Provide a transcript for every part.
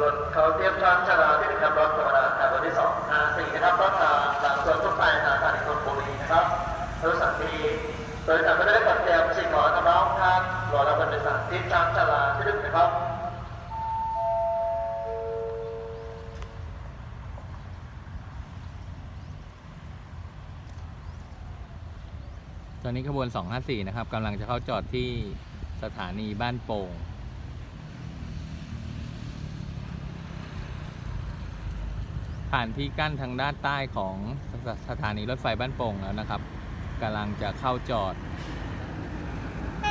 รถเขาเทียบทางชะลาที่หนึ่งครับรถธรรมดาแต่รถที่สองห้าสี่นะครับรถทางหลังส่วนต้นไทรทางสถานีธนบุรีนะครับรถสันติโดยสารไม่ได้จัดเตรียมสิ่งของทำร้องทางรอรับผู้โดยสารที่ทางชะลาที่หนึ่งนะครับตอนนี้ขบวน 254 นะครับกำลังจะเข้าจอดที่สถานีบ้านโป่ง ผ่านที่กั้นทางด้านใต้ของสสถานีรถไฟบ้านโป่งแล้วนะครับกำลังจะเข้าจอด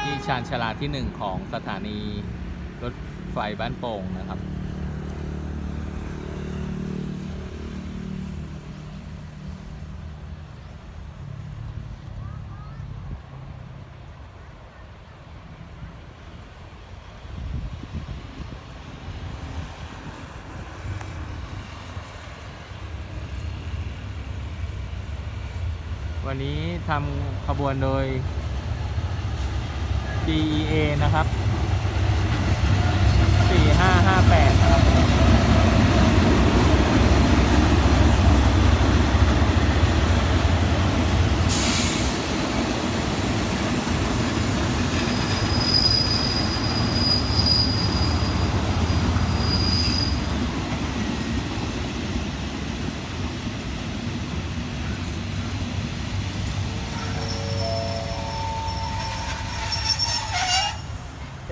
ที่ชานชาลาที่หนึ่งของสถานีรถไฟบ้านโป่งนะครับ วันนี้ทำขบวนโดย DEA นะครับ 4558 นะครับ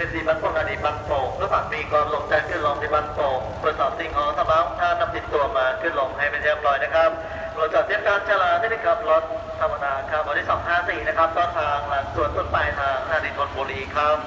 เป็นสีบันโป่งอดีตบันโป่งเพื่อผักมีกรลงใจขึ้นลงที่บันโป่งตรวจสอบสิ่งของทำร้องถ้านำติดตัวมาขึ้นลงให้เป็นเรียบร้อยนะครับรวจอบเทียบการจราที่นี่ครับรถธรรมดาครับรถที่254นะครับต้นทางหลังสวนต้นปลายทางท่านีธนบุรีครับ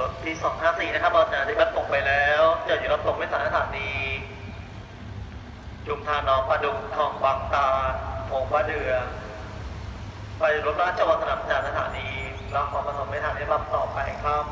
รถที่254 นะครับบอกจากที่บัสตกไปแล้วจะอยู่รับตกไม่สารสถานีจุมทานองปลาดุกทองบางตาโผงปลาเดือ ไปรถราชวัฒนจากสถานีรับความประสงค์ไม่ทานได้รับต่อไปครับ